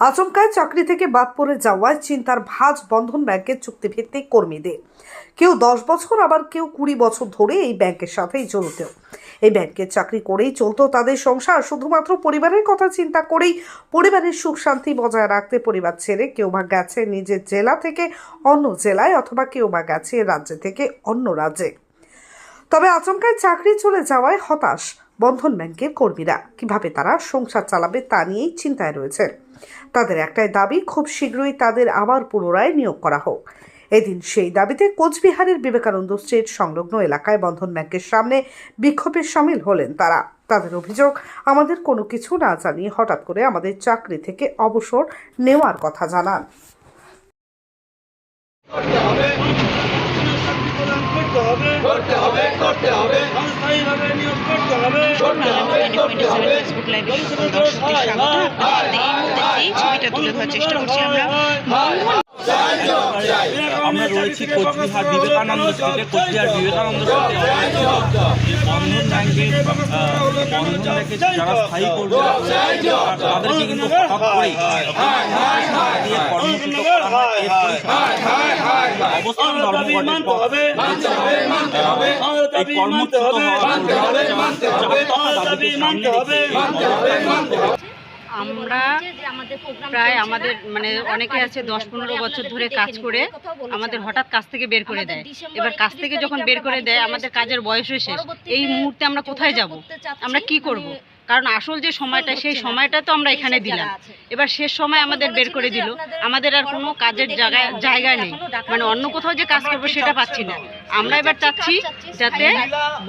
আচমকায় চাকরি থেকে বাদ পড়ে যাওয়ায় চিন্তার ভাঁজ বন্ধন ব্যাংকের চুক্তিভিত্তিক কর্মীদের। কেউ দশ বছর, আবার কেউ কুড়ি বছর ধরে এই ব্যাংকের সাথেই জড়িত এই ব্যাংকের চাকরি করেই চলতো তাদের সংসার, শুধুমাত্র পরিবারের কথা চিন্তা করেই পরিবারের সুখ শান্তি বজায় রাখতে পরিবার ছেড়ে কেউ বা গেছে নিজের জেলা থেকে অন্য জেলায় অথবা কেউ বা গেছে রাজ্য থেকে অন্য রাজ্যে। তবে আচমকায় চাকরি চলে যাওয়ায় হতাশ বন্ধন ব্যাংকের কর্মীরা। কীভাবে তারা সংসার চালাবে তা নিয়েই চিন্তায় রয়েছে তাদের একটাই দাবি খুব শীঘ্রই তাদের আবার পুনরায় নিয়োগ করা হোক। এদিন সেই দাবিতে কোচবিহারের বিবেকানন্দ স্ট্রিট সংলগ্ন এলাকায় বন্ধন ব্যাংকের সামনে বিক্ষোভে সামিল হলেন তারা। তাদের অভিযোগ আমাদের কোনো কিছু না জানিয়ে হঠাৎ করে আমাদের চাকরি থেকে অবসর নেওয়ার কথা জানান। করতে হবে। তুলে ধরার চেষ্টা করছি আমরা। আমরা রয়েছি কোচবিহার বিবেকানন্দ স্ট্রিটে কোচবিহার বিবেকানন্দ স্ট্রিটে বন্ধন ব্যাংকের আহ, বন্ধন ব্যাংকের যারা স্থায়ী করবে তাদেরকে কিন্তু হঠাৎ করেই দিয়ে কর্মচ্যুত করা এরপরে অবস্থান ধর্মঘটের পর এই কর্মচ্যুত হওয়ার দাবিকে সামনে রেখে আমরা প্রায় আমাদের মানে অনেকে আছে দশ পনেরো বছর ধরে কাজ করে, আমাদের হঠাৎ কাজ থেকে বের করে দেয়। এবার কাজ থেকে যখন বের করে দেয়, আমাদের কাজের বয়স শেষ। এই মুহূর্তে আমরা কোথায় যাব? আমরা কি করব? কারণ আসল যে সময়টা, সেই সময়টা তো আমরা এখানে দিলাম। এবার শেষ সময় আমাদের বের করে দিল। আমাদের আর কোনো কাজের জায়গায়, জায়গা নেই। মানে অন্য কোথাও যে কাজ করব, সেটা পাচ্ছি না। আমরা এবার চাচ্ছি যাতে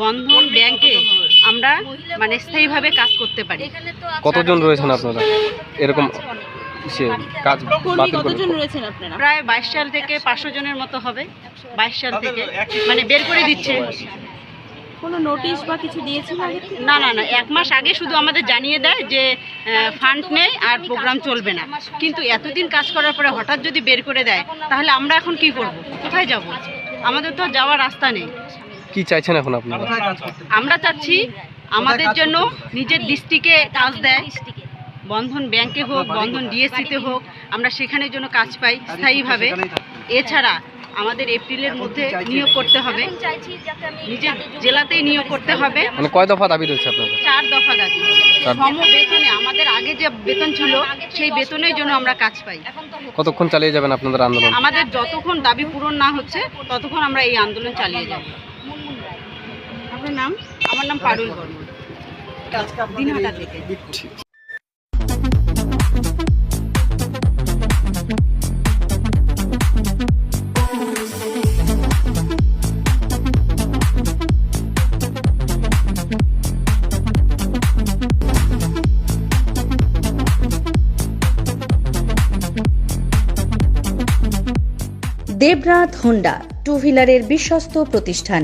বন্ধন ব্যাংকে আমরা মানে স্থায়ীভাবে কাজ করতে পারি। কতজন রয়েছেন আপনারা? এরকম কাজ বাতিল রয়েছেন আপনারা? প্রায় বাইশ সাল থেকে পাঁচশো জনের মতো হবে। বাইশ সাল থেকে। মানে বের করে দিচ্ছে। কোনো নোটিশ বা কিছু থেকে? না না না এক মাস আগে শুধু আমাদের জানিয়ে দেয় যে ফান্ড নেই আর প্রোগ্রাম চলবে না। কিন্তু এতদিন কাজ করার পরে হঠাৎ যদি বের করে দেয় তাহলে আমরা এখন কি করব? কোথায় যাব? আমাদের তো যাওয়ার রাস্তা নেই। কি চাইছেন এখন আপনারা? আমরা চাচ্ছি আমাদের জন্য নিজের ডিস্ট্রিক্টে কাজ দেয়। বন্ধন ব্যাংকে হোক বন্ধন ডিএসসিতে হোক আমরা সেখানের জন্য কাজ পাই স্থায়ীভাবে। এছাড়া আমাদের এপ্রিলের মধ্যে নিয়োগ করতে হবে। নিজের জেলাতেই নিয়োগ করতে হবে। মানে কয় দফা দাবি রয়েছে আপনাদের? চার দফা দাবি। সম বেতনে আমাদের আগে যে বেতন ছিল সেই বেতনের জন্য আমরা কাজ পাই। কতক্ষণ চালিয়ে যাবেন আপনাদের আন্দোলন? আমাদের যতক্ষণ দাবি পূরণ না হচ্ছে ততক্ষণ আমরা এই আন্দোলন চালিয়ে যাব। আপনার নাম? আমার নাম পারুল বর্মন। দিনহাটা থেকে দেবরাত হোন্ডা টু হুইলারের বিশ্বস্ত প্রতিষ্ঠান।